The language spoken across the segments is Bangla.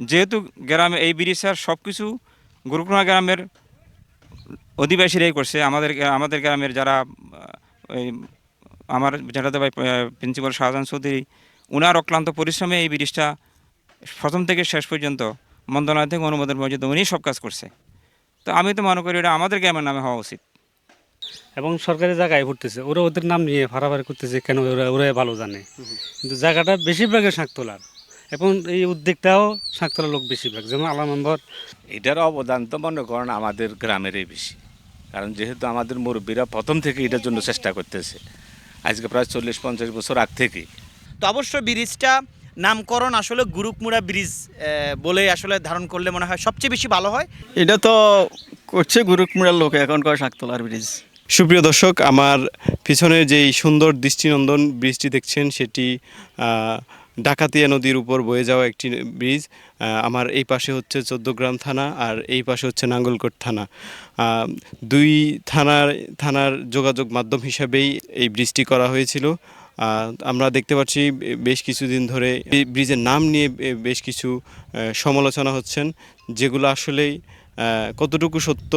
যেহেতু গ্রামে এই ব্রিজটার সব কিছু গুরুকুমা গ্রামের অধিবাসীরাই করছে আমাদের আমাদের গ্রামের যারা ওই আমার যেটাতে ভাই প্রিন্সিপাল শাহজাহান চৌধুরী উনার অক্লান্ত পরিশ্রমে এই ব্রিজটা প্রথম থেকে শেষ পর্যন্ত মন্ত্রণালয় থেকে অনুমোদন পর্যন্ত উনি সব কাজ করছে। তো আমি তো মনে করি এটা আমাদের গ্রামের নামে হওয়া উচিত। এবং সরকারি জায়গায় ঘুরতেছে ওরা ওদের নাম নিয়ে ভাড়াভাড়ি করতেছে কেন ওরা ওরা ভালো জানে। কিন্তু জায়গাটা বেশিরভাগই শাঁকতলার এবং এই উদ্যোগটাও শাঁকতলার লোক বেশিরভাগ যেমন আলা নম্বর এটার অবদান তো মনে করেন আমাদের গ্রামেরই বেশি। কারণ যেহেতু আমাদের মুরব্বীরা প্রথম থেকে এটার জন্য চেষ্টা করতেছে আজকে প্রায় চল্লিশ পঞ্চাশ বছর আগ থেকেই তো অবশ্য ব্রিজটা নামকরণ আসলে গুরুকমুড়া ব্রিজ বলে আসলে ধারণ করলে মনে হয় সবচেয়ে বেশি ভালো হয়। এটা তো করছে গুরুকুমড়ার লোক এখন কয় শাকতলার ব্রিজ। সুপ্রিয় দর্শক আমার পিছনে যেই সুন্দর দৃষ্টিনন্দন ব্রিজটি দেখছেন সেটি আহ, ডাকাতিয়া নদীর উপর বয়ে যাওয়া একটি ব্রিজ আমার এই পাশে হচ্ছে চোদ্দগ্রাম থানা আর এই পাশে হচ্ছে নাঙ্গলকোট থানা। দুই থানার থানার যোগাযোগ মাধ্যম হিসাবেই এই ব্রিজটি করা হয়েছিল। আমরা দেখতে পাচ্ছি বেশ কিছুদিন ধরে ব্রিজের নাম নিয়ে বেশ কিছু সমালোচনা হচ্ছেন, যেগুলো আসলেই কতটুকু সত্য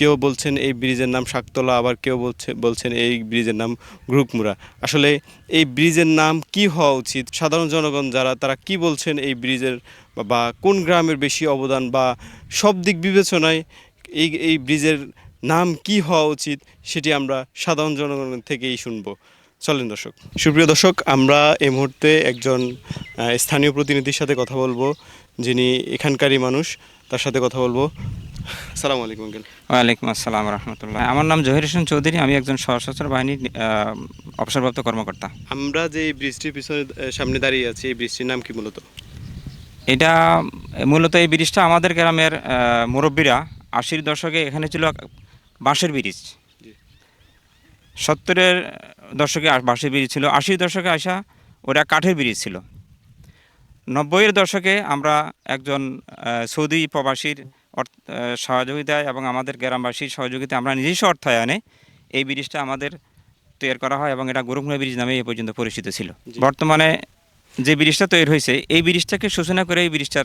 কেউ বলছেন এই ব্রিজের নাম শাকতলা, আবার কেউ বলছে, বলছেন এই ব্রিজের নাম গ্রুপমুরা। আসলে এই ব্রিজের নাম কি হওয়া উচিত? সাধারণ জনগণ যারা, তারা কি বলছেন এই ব্রিজের বা- কোন গ্রামের বেশি অবদান বা সব দিক বিবেচনায় এই এই ব্রিজের নাম কি হওয়া উচিত সেটি আমরা সাধারণ জনগণের থেকেই শুনব। চলেন দর্শক। সুপ্রিয় দর্শক, আমরা এই মুহূর্তে একজন স্থানীয় প্রতিনিধির সাথে কথা বলব যিনি এখানকারই মানুষ। তার সাথে কথা বলব। সালাম আলাইকুম আঙ্কেল। ওয়ালাইকুম আসসালাম রহমতুল্লাহ। আমার নাম জহির হোসেন চৌধুরী আমি একজন সশস্ত্র বাহিনীর অবসরপ্রাপ্ত কর্মকর্তা। আমরা যে ব্রিজটির পিছনে সামনে দাঁড়িয়ে আছি এই ব্রিজটির নাম কি মূলত? এটা মূলত এই ব্রিজটা আমাদের গ্রামের মুরব্বীরা আশির দশকে এখানে ছিল বাঁশের ব্রিজ। সত্তরের দশকে বাঁশের ব্রিজ ছিল আশির দশকে আসা ওটা কাঠের ব্রিজ ছিল। নব্বইয়ের দশকে আমরা একজন সৌদি প্রবাসীর অর্থ- সহযোগিতায় এবং আমাদের গ্রামবাসীর সহযোগিতায় আমরা নিজস্ব অর্থায়নে এই ব্রিজটা আমাদের তৈরি করা হয় এবং এটা গোরখমুড়া ব্রিজ নামে এ পর্যন্ত পরিচিত ছিল। বর্তমানে যে ব্রিজটা তৈরি হয়েছে এই ব্রিজটাকে সূচনা করে এই ব্রিজটার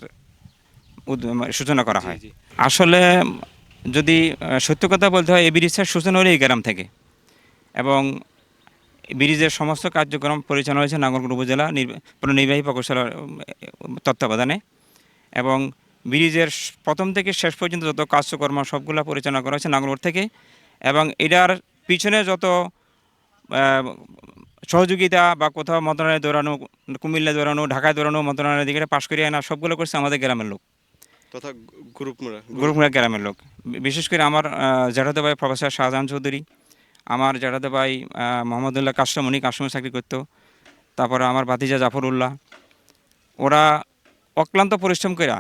মানে সূচনা করা হয়। আসলে যদি সত্য কথা বলতে হয় এই ব্রিজটার সূচনা হলো এই গ্রাম থেকে। এবং ব্রিজের সমস্ত কার্যক্রম পরিচালনা হয়েছে নাঙ্গলকোট উপজেলা নির্বা- নির্বাহী প্রকৌশলের তত্ত্বাবধানে। এবং ব্রিজের প্রথম থেকে শেষ পর্যন্ত যত কার্যকর্ম সবগুলো পরিচালনা করা হয়েছে নাঙ্গলকোট থেকে। এবং এটার পিছনে যত সহযোগিতা বা কোথাও মন্ত্রণালয়ে দৌড়ানো কুমিল্লায় দৌড়ানো ঢাকায় দৌড়ানো মন্ত্রণালয়ের দিকে পাশ করিয়ে আনা সবগুলো করছে আমাদের গ্রামের লোক। তথা গ্রুপমুড়া গুরুকুমড়া গ্রামের লোক। বিশেষ করে আমার জ্যাঠাতো ভাই প্রফেসর শাহজাহান চৌধুরী। আমার জ্যাঠাতো ভাই মোহাম্মদুল্লাহ কাস্টমণি কাস্টমার চাকরি করতো। তারপরে আমার ভাতিজা জাফরুল্লাহ। ওরা অক্লান্ত পরিশ্রম করে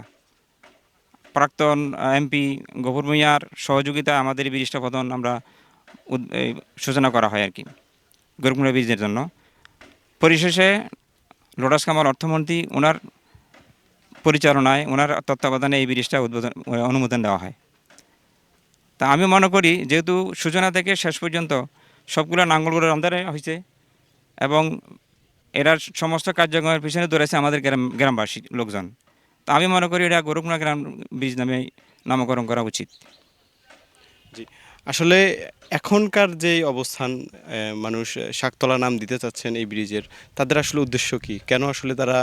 প্রাক্তন এমপি গফুর ভূঁইয়ার সহযোগিতায় আমাদের এই ব্রিজটা প্রথম আমরা সূচনা করা হয় আর কি গরুকুমড়া ব্রিজের জন্য। পরিশেষে লোটাস কামাল অর্থমন্ত্রী ওনার পরিচালনায় ওনার তত্ত্বাবধানে এই ব্রিজটা উদ্বোধন, অনুমোদন দেওয়া হয়। তা আমি মনে করি যেহেতু সূচনা থেকে শেষ পর্যন্ত সবগুলো নাঙ্গলগুলোর অন্ধারে হয়েছে এবং এরা সমস্ত কার্যক্রমের পিছনে ধরেছে আমাদের গ্রাম গ্রামবাসী লোকজন। তা আমি মনে করি এটা গরুকুনা গ্রাম ব্রিজ নামে নামকরণ করা উচিত। জি আসলে এখনকার যে অবস্থান মানুষ শাকতলা নাম দিতে চাচ্ছেন এই ব্রিজের তাদের আসলে উদ্দেশ্য কি? কেন আসলে তারা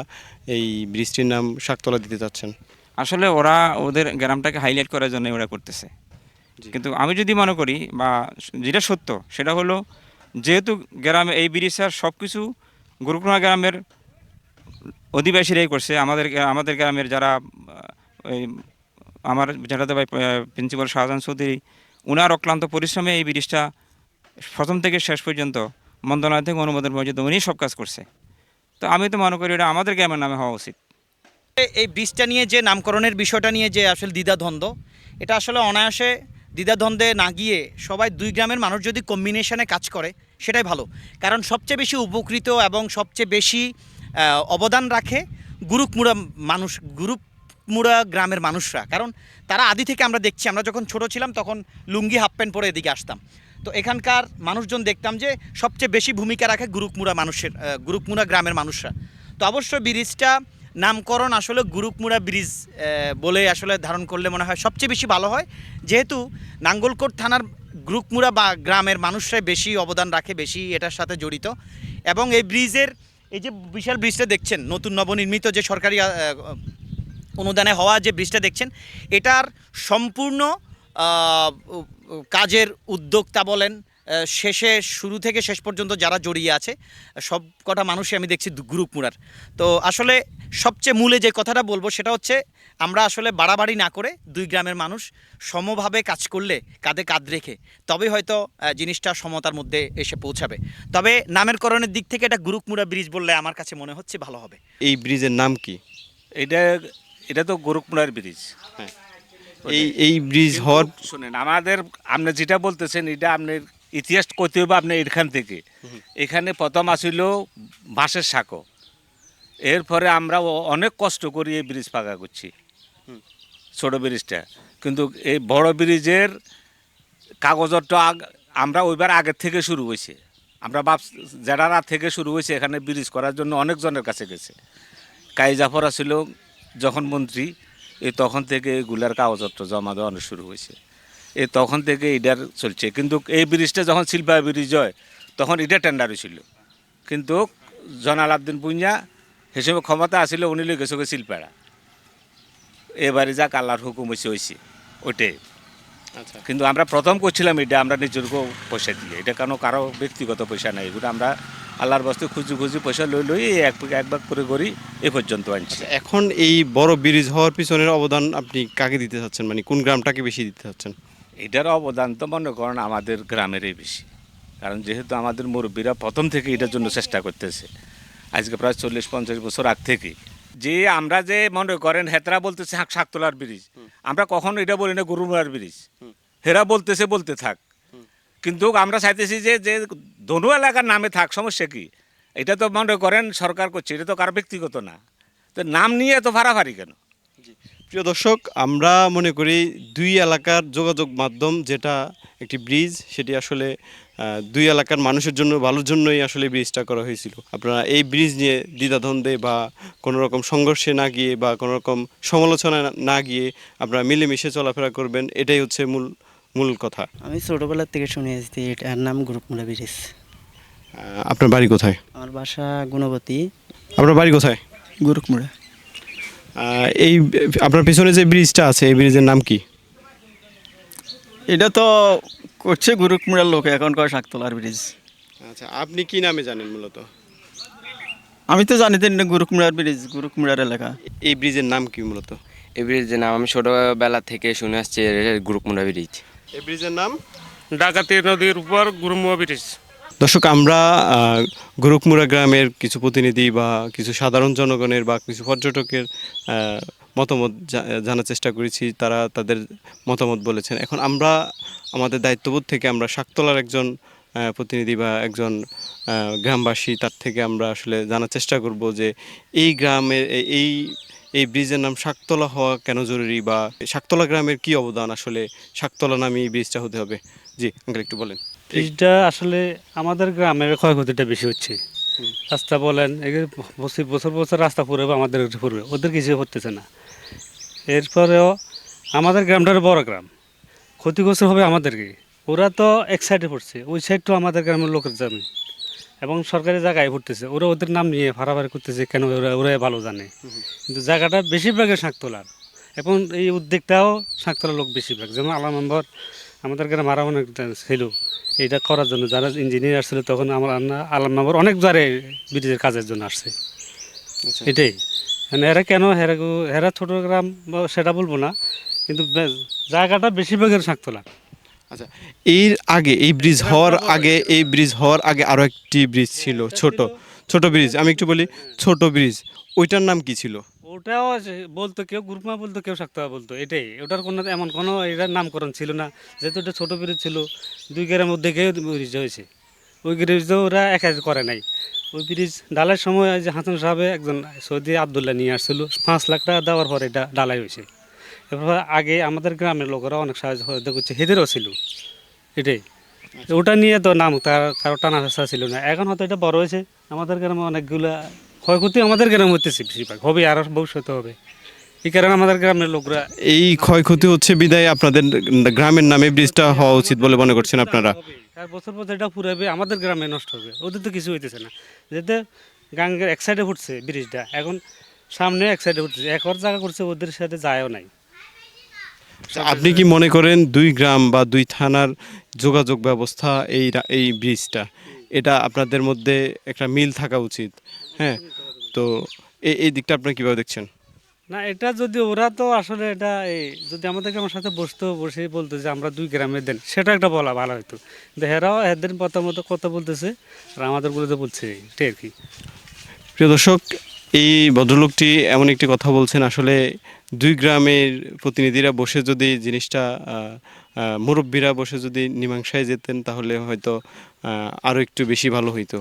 এই ব্রিজটির নাম শাকতলা দিতে চাচ্ছেন? আসলে ওরা ওদের গ্রামটাকে হাইলাইট করার জন্য ওরা করতেছে। কিন্তু আমি যদি মনে করি বা যেটা সত্য সেটা হলো যেহেতু গ্রামে এই ব্রিজটার সব কিছু গুরুকুমা গ্রামের অধিবাসীরাই করছে আমাদের আমাদের গ্রামের যারা ওই আমার যেটাতে ভাই প্রিন্সিপাল শাহজাহান চৌধুরী উনার অক্লান্ত পরিশ্রমে এই ব্রিজটা প্রথম থেকে শেষ পর্যন্ত মন্ত্রণালয় থেকে অনুমোদন পর্যন্ত উনি সব কাজ করছে। তো আমি তো মনে করি এটা আমাদের গ্রামের নামে হওয়া উচিত। এই ব্রিজটা নিয়ে যে নামকরণের বিষয়টা নিয়ে যে আসলে দ্বিধাদ্বন্দ্ব এটা আসলে অনায়াসে দ্বিধাদ্বন্দ্বে না গিয়ে সবাই দুই গ্রামের মানুষ যদি কম্বিনেশনে কাজ করে, সেটাই ভালো। কারণ সবচেয়ে বেশি উপকৃত এবং সবচেয়ে বেশি অবদান রাখে গুরুকমুড়া মানুষ গুরুকমুড়া গ্রামের মানুষরা। কারণ তারা আদি থেকে আমরা দেখছি, আমরা যখন ছোট ছিলাম তখন লুঙ্গি হাফ প্যান্ট পরে এদিকে আসতাম। তো এখানকার মানুষজন দেখতাম যে সবচেয়ে বেশি ভূমিকা রাখে গুরুকমুড়া মানুষের গুরুকমুড়া গ্রামের মানুষরা। তো অবশ্যই ব্রিজটা নামকরণ আসলে গুরুকমুড়া ব্রিজ বলে আসলে ধারণ করলে মনে হয় সবচেয়ে বেশি ভালো হয়। যেহেতু নাঙ্গলকোট থানার গ্রুপমুড়া বা গ্রামের মানুষরাই বেশি অবদান রাখে, বেশি এটার সাথে জড়িত। এবং এই ব্রিজের, এই যে বিশাল ব্রিজটা দেখছেন, নতুন নবনির্মিত যে সরকারি অনুদানে হওয়া যে ব্রিজটা দেখছেন, এটার সম্পূর্ণ কাজের উদ্যোক্তা বলেন শেষে শুরু থেকে শেষ পর্যন্ত যারা জড়িয়ে আছে সব কটা মানুষই আমি দেখছি গ্রুপ মুড়ার। তো আসলে সবচেয়ে মূলে যে কথাটা বলব সেটা হচ্ছে আমরা আসলে বাড়াবাড়ি না করে দুই গ্রামের মানুষ সমভাবে কাজ করলে কাঁধে কাঁধ রেখে তবে হয়তো জিনিসটা সমতার মধ্যে এসে পৌঁছাবে। তবে নামের করণের দিক থেকে এটা গ্রুপমুড়া ব্রিজ বললে আমার কাছে মনে হচ্ছে ভালো হবে। এই ব্রিজের নাম কি? এটা এটা তো গোরখপুরার ব্রিজ হ্যাঁ। এই এই ব্রিজ হওয়ার শুনেন আমাদের আপনি যেটা বলতেছেন এটা আপনার ইতিহাস করতে হবে আপনি এখান থেকে। এখানে প্রথম আসিল বাঁশের সাঁকো। এরপরে আমরা অনেক কষ্ট করি এই ব্রিজ পাকা করছি। ছোট ব্রিজটা। কিন্তু এই বড় ব্রিজের কাগজটা আগ- আমরা ওইবার আগের থেকে শুরু হয়েছে। আমরা ভাব জেডারা থেকে শুরু হয়েছে এখানে ব্রিজ করার জন্য অনেকজনের কাছে গেছে। কাই জাফর ছিল যখন মন্ত্রী এই তখন থেকে এগুলার কাগজপত্র জমা দেওয়ানো শুরু হয়েছে। এই তখন থেকে এটার চলছে। কিন্তু এই ব্রিজটা যখন শিল্পা ব্রিজ হয় তখন এটা টেন্ডার হয়েছিল কিন্তু জনাল আবদিন পুঞ্জা হিসেবে ক্ষমতা আসলে উনি লোক গেছে শিল্পাড়া এবারে যা কালার হুকুম হয়েছে হয়েছে ওইটাই। আচ্ছা। কিন্তু আমরা প্রথম করছিলাম এটা আমরা নিজের পয়সা দিয়ে। এটা কারণ কারও ব্যক্তিগত পয়সা নাই। এগুলো আমরা আল্লাহর বস্তু খুঁজি খুঁজি পয়সা লই লই এক এক ভাগ করে করি এ পর্যন্ত আনছি। এখন এই বড় ব্রিজ হওয়ার পিছনের অবদান আপনি কাকে দিতে চাচ্ছেন? মানে কোন গ্রামটাকে বেশি দিতে চাচ্ছেন? এটার অবদান তো মনে করেন আমাদের গ্রামেরই বেশি। কারণ যেহেতু আমাদের মুরব্বীরা প্রথম থেকে এটার জন্য চেষ্টা করতেছে। আজকে প্রায় চল্লিশ পঞ্চাশ বছর আগ থেকে যে আমরা যে মনে করেন হেতরা বলতেছে হাক শাকতলার ব্রিজ। আমরা কখনো এটা বলি না গরুমার ব্রিজ। হেরা বলতেছে বলতে থাক। কিন্তু আমরা চাইতেছি যে যে ধনু এলাকার নামে থাক সমস্যা কি? এটা তো মনে করেন সরকার করছে এটা তো কারও ব্যক্তিগত না। তো নাম নিয়ে এত ফাড়াফাড়ি কেন? প্রিয় দর্শক আমরা মনে করি দুই এলাকার যোগাযোগ মাধ্যম যেটা একটি ব্রিজ সেটি আসলে দুই এলাকার মানুষের জন্য ভালোর জন্যই আসলে ব্রিজটা করা হয়েছিল। আপনারা এই ব্রিজ নিয়ে দ্বিধাদ্বন্দ্বে বা কোনো রকম সংঘর্ষে না গিয়ে বা কোনো রকম সমালোচনা না গিয়ে আপনারা মিলেমিশে চলাফেরা করবেন এটাই হচ্ছে মূল মূল কথা। আমি ছোটোবেলার থেকে শুনে এসেছি এটার নাম গ্রুপমুড়া ব্রিজ আপনার বাড়ি কোথায়? আমার বাসা গুণবতী। আপনার বাড়ি কোথায়? গুরুকমুড়া এই আপনার পিছনে যে ব্রিজটা আছে এই ব্রিজের নাম কি? এটা তো করছে গুরুকমুড়ার লোক এখন কয় শাকতলার ব্রিজ। আচ্ছা আপনি কি নামে জানেন মূলত? আমি তো জানি এটা গুরুকমুড়ার ব্রিজ গুরুকমুড়ার এলাকা। এই ব্রিজের নাম কি মূলত? এই ব্রিজের নাম আমি ছোটোবেলা থেকে শুনে আসছি গ্রুপমুন্ডা ব্রিজ। এই ব্রিজের নাম? ডাকাতি নদীর উপর গুরুমুয়া ব্রিজ। দর্শক, আমরা গোরখমুড়া গ্রামের কিছু প্রতিনিধি বা কিছু সাধারণ জনগণের বা কিছু পর্যটকের মতামত জানার চেষ্টা করেছি। তারা তাদের মতামত বলেছেন। এখন আমরা, আমাদের দায়িত্ববোধ থেকে আমরা শাকতলার একজন প্রতিনিধি বা একজন গ্রামবাসী, তার থেকে আমরা আসলে জানার চেষ্টা করব যে এই গ্রামের এই এই ব্রিজের নাম শাকতলা হওয়া কেন জরুরি বা শাকতলা গ্রামের কি অবদান? আসলে শাকতলা নামে এই ব্রিজটা হতে হবে। জি, আঙ্কেল, একটু বলেন। ব্রিজটা আসলে আমাদের গ্রামের ক্ষয়ক্ষতিটা বেশি হচ্ছে। রাস্তা বলেন এগুলো বছর বছর বছর রাস্তা পড়বে আমাদের পড়বে ওদের কিছু হতেছে না। এরপরেও আমাদের গ্রামটার বড় গ্রাম। ক্ষতিগ্রস্ত হবে আমাদেরকে। ওরা তো এক সাইডে পড়ছে ওই সাইডটা আমাদের গ্রামের লোকের জমি। এবং সরকারি জায়গায় পড়তেছে ওরা ওদের নাম নিয়ে ভাড়াভাড়ি করতেছে কেন ওরা ওরাই ভালো জানে। কিন্তু জায়গাটা বেশিরভাগের শাঁকতলার। এবং এই উদ্যোগটাও শাঁকতলার লোক বেশিরভাগ। যেমন আলা মেম্বার আমাদের গ্রামে আরও অনেক ছিল। এইটা করার জন্য যারা ইঞ্জিনিয়ার ছিল তখন আমার আন্না- আলাম নম্বর অনেক জারে ব্রিজের কাজের জন্য আসছে। আচ্ছা। এটাই। মানে এরা কেন হেরা হেরা ছোট গ্রাম বা সেটা বলব না কিন্তু জায়গাটা বেশিরভাগের শাঁকতলা আচ্ছা এর আগে এই ব্রিজ হওয়ার আগে এই ব্রিজ হওয়ার আগে আরও একটি ব্রিজ ছিল ছোট ছোট ব্রিজ। আমি একটু বলি ছোট ব্রিজ ওইটার নাম কি ছিল? ওটাও বলতো কেউ গ্রুপমা বলতো, কেউ শাক্তা বলতো, এটাই। ওটার কোনো, এমন কোনো এটার নামকরণ ছিল না। যেহেতু এটা ছোটো ব্রিজ ছিল, দুই গ্রামের মধ্যে গিয়ে ব্রিজ হয়েছে। ওই ব্রিজও ওরা এক করে নাই। ওই ব্রিজ ডালার সময় যে হাসান সাহেব একজন সৌদি আবদুল্লাহ নিয়ে আসছিল, পাঁচ লাখ টাকা দেওয়ার পর এটা ডালাই হয়েছে। এরপর আগে আমাদের গ্রামের লোকেরা অনেক সাহায্য সহযোগিতা করছে, হেদেরও ছিল। এটাই। ওটা নিয়ে তো নাম তার কারও টানা ছিল না। এখন হয়তো এটা বড় হয়েছে। আমাদের গ্রামে অনেকগুলা ক্ষয়ক্ষতি আমাদের গ্রামে হতেছে বেশিরভাগ। হবে আর ভবিষ্যতে হবে। এই কারণে আমাদের গ্রামের লোকরা এই ক্ষয়ক্ষতি হচ্ছে বিদায় আপনাদের গ্রামের নামে ব্রিজটা হওয়া উচিত বলে মনে করছেন আপনারা। আর বছর বছর এটা পুরাবে আমাদের গ্রামে নষ্ট হবে। ওদের তো কিছু হইতেছে না। যেতে গাঙ্গের এক সাইডে ফুটছে ব্রিজটা এখন সামনে এক সাইডে ফুটছে। একর জায়গা করছে ওদের সাথে যায়ও নাই। আপনি কি মনে করেন দুই গ্রাম বা দুই থানার যোগাযোগ ব্যবস্থা এই এই ব্রিজটা এটা আপনাদের মধ্যে একটা মিল থাকা উচিত? হ্যাঁ তো এই এই দিকটা আপনারা কীভাবে দেখছেন? না এটা যদি ওরা তো আসলে এটা এই যদি আমাদেরকে আমার সাথে বসতো বসে বলতো যে আমরা দুই গ্রামে দেন সেটা একটা বলা ভালো হতো কিন্তু হেরাও এদের মতামত কথা বলতেছে আর আমাদের তো বলছে এটাই আর কি। প্রিয় দর্শক এই ভদ্রলোকটি এমন একটি কথা বলছেন আসলে দুই গ্রামের প্রতিনিধিরা বসে যদি জিনিসটা মুরব্বীরা বসে যদি মীমাংসায় যেতেন তাহলে হয়তো আরও একটু বেশি ভালো হইতো।